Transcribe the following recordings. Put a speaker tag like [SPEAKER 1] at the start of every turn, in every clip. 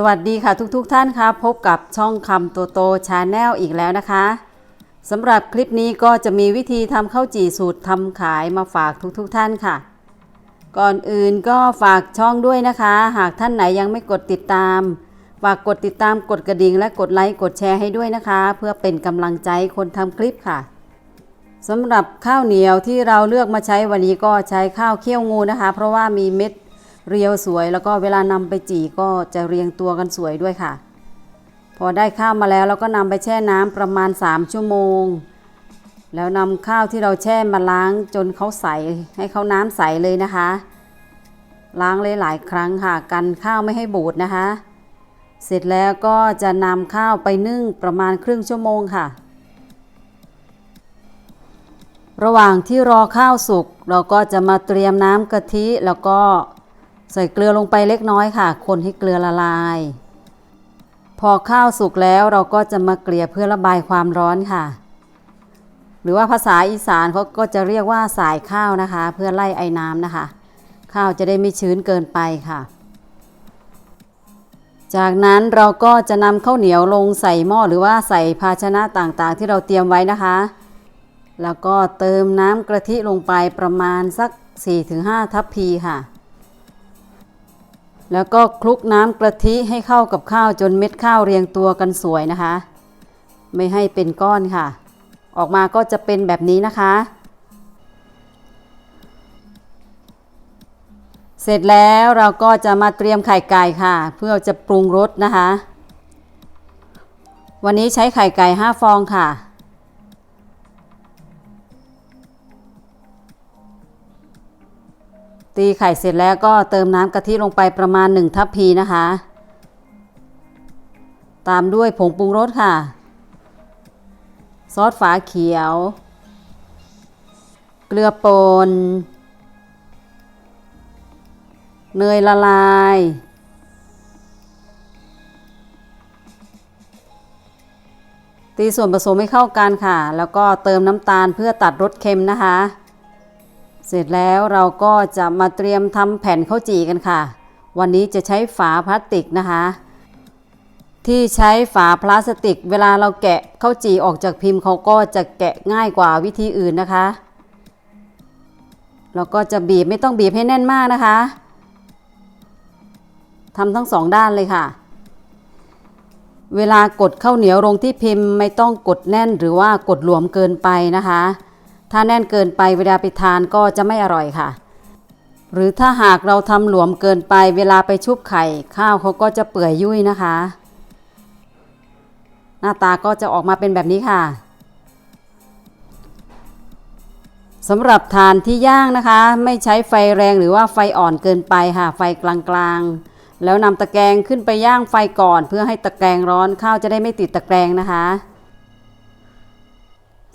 [SPEAKER 1] สวัสดีค่ะทุกๆทท่านค่ะพบกับช่องคำโตโตชาแนลอีกแล้วนะคะสำหรับคลิปนี้ก็จะมีวิธีทำข้าวจี่สูตรทำขายมาฝากทุกๆทท่านค่ะ ก่อนอื่นก็ฝากช่องด้วยนะคะ หากท่านไหนยังไม่กดติดตาม ฝากกดติดตามกดกระดิ่งและกดไลค์กดแชร์ให้ด้วยนะคะ เพื่อเป็นกำลังใจคนทำคลิปค่ะสำหรับข้าวเหนียวที่เราเลือกมาใช้วันนี้ก็ใช้ข้าวเคี่ยวงูนะคะ เพราะว่ามีเม็ด เรียวสวยแล้วก็เวลานำไปจี่ก็จะเรียงตัวกันสวยด้วยค่ะ พอได้ข้าวมาแล้วเราก็นำไปแช่น้ำประมาณ 3 ชั่วโมง แล้วนำข้าวที่เราแช่มาล้างจนเขาใสให้เขาน้ำใสเลยนะคะ ล้างเลยหลายครั้งค่ะกันข้าวไม่ให้บูดนะคะ เสร็จแล้วก็จะนำข้าวไปนึ่งประมาณครึ่งชั่วโมงค่ะระหว่างที่รอข้าวสุกเราก็จะมาเตรียมน้ำกะทิแล้วก็ ใส่เกลือลงไปเล็กน้อยค่ะ คนให้เกลือละลาย พอข้าวสุกแล้วเราก็จะมาเกลี่ยเพื่อระบายความร้อนค่ะ หรือว่าภาษาอีสานเขาก็จะเรียกว่าสายข้าวนะคะ เพื่อไล่ไอ้น้ำนะคะ ข้าวจะได้ไม่ชื้นเกินไปค่ะ จากนั้นเราก็จะนำข้าวเหนียวลงใส่หม้อหรือว่าใส่ภาชนะต่างๆ ที่เราเตรียมไว้นะคะ แล้วก็เติมน้ำกะทิลงไปประมาณสัก 4-5 ทัพพีค่ะ แล้วก็คลุกน้ำกะทิให้เข้ากับข้าวจนเม็ดข้าวเรียงตัวกันสวยนะคะ ไม่ให้เป็นก้อนค่ะ ออกมาก็จะเป็นแบบนี้นะคะ เสร็จแล้วเราก็จะมาเตรียมไข่ไก่ค่ะ เพื่อจะปรุงรสนะคะ วันนี้ใช้ไข่ไก่ 5 ฟองค่ะ ตีไข่เสร็จแล้วก็เติมน้ำกะทิลงไปประมาณ 1 ทัพพีนะคะ ตามด้วยผงปรุงรสค่ะ ซอสฝาเขียว เกลือป่นเนยละลาย ตีส่วนผสมให้เข้ากันค่ะ แล้วก็เติมน้ำตาลเพื่อตัดรสเค็มนะคะ เสร็จแล้วเราก็จะมาเตรียมทำแผ่นข้าวจี่กันค่ะ วันนี้จะใช้ฝาพลาสติกนะคะ ที่ใช้ฝาพลาสติก เวลาเราแกะข้าวจี่ออกจากพิมพ์เขาก็จะแกะง่ายกว่าวิธีอื่นนะคะเราก็จะบีบไม่ต้องบีบให้แน่นมากนะคะทำทั้งสองด้านเลยค่ะ เวลากดข้าวเหนียวลงที่พิมพ์ไม่ต้องกดแน่นหรือว่ากดหลวมเกินไปนะคะ ถ้าแน่นเกินไปเวลาไปทานก็จะไม่อร่อยค่ะ หรือถ้าหากเราทำหลวมเกินไปเวลาไปชุบไข่ ข้าวเขาก็จะเปื่อยยุ่ยนะคะ หน้าตาก็จะออกมาเป็นแบบนี้ค่ะสำหรับทานที่ย่างนะคะ ไม่ใช้ไฟแรงหรือว่าไฟอ่อนเกินไปค่ะ ไฟกลางๆ แล้วนำตะแกรงขึ้นไปย่างไฟก่อน เพื่อให้ตะแกรงร้อนข้าวจะได้ไม่ติดตะแกรงนะคะ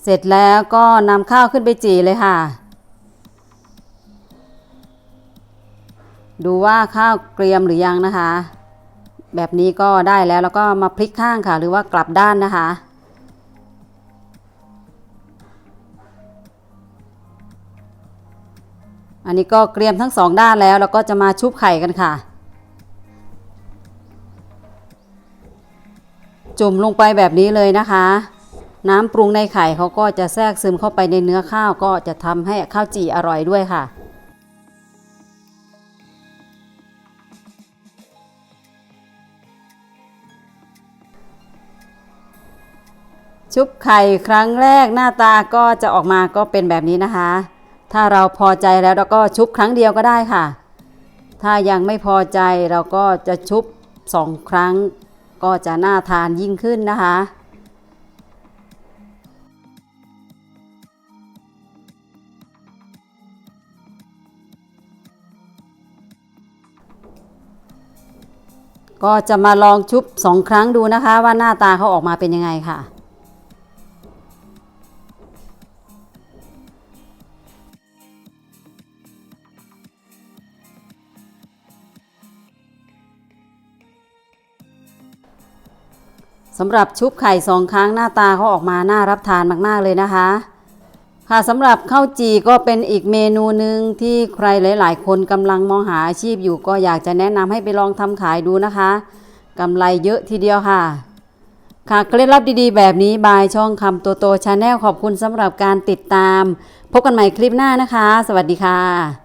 [SPEAKER 1] เสร็จแล้วก็นำข้าวขึ้นไปจี่เลยค่ะ ดูว่าข้าวเกรียมหรือยังนะคะ แบบนี้ก็ได้แล้วแล้วก็มาพลิกข้างค่ะ หรือว่ากลับด้านนะคะอันนี้ก็เกรียมทั้งสองด้านแล้วแล้วก็จะมาชุบไข่กันค่ะ จุ่มลงไปแบบนี้เลยนะคะ น้ำปรุงในไข่เขาก็จะแทรกซึมเข้าไปในเนื้อข้าวก็จะทำให้ข้าวจี่อร่อยด้วยค่ะชุบไข่ครั้งแรกหน้าตาก็จะออกมาก็เป็นแบบนี้นะคะ ถ้าเราพอใจแล้วเราก็ชุบครั้งเดียวก็ได้ค่ะ ถ้ายังไม่พอใจเราก็จะชุบสองครั้ง ก็จะน่าทานยิ่งขึ้นนะคะ ก็จะมาลองชุบสองครั้งดูนะคะว่าหน้าตาเขาออกมาเป็นยังไงค่ะ สำหรับชุบไข่สองครั้งหน้าตาเขาออกมาน่ารับทานมาก ๆ เลยนะคะ ค่ะสำหรับข้าวจีก็เป็นอีกเมนูหนึ่งที่ใครหลาย ๆ คนกำลังมองหาอาชีพอยู่ก็อยากจะแนะนำให้ไปลองทำขายดูนะคะกำไรเยอะทีเดียวค่ะ ค่ะเคล็ดลับดีๆ แบบนี้บายช่องคำตัวโตชาแนลขอบคุณสำหรับการติดตาม พบกันใหม่คลิปหน้านะคะ สวัสดีค่ะ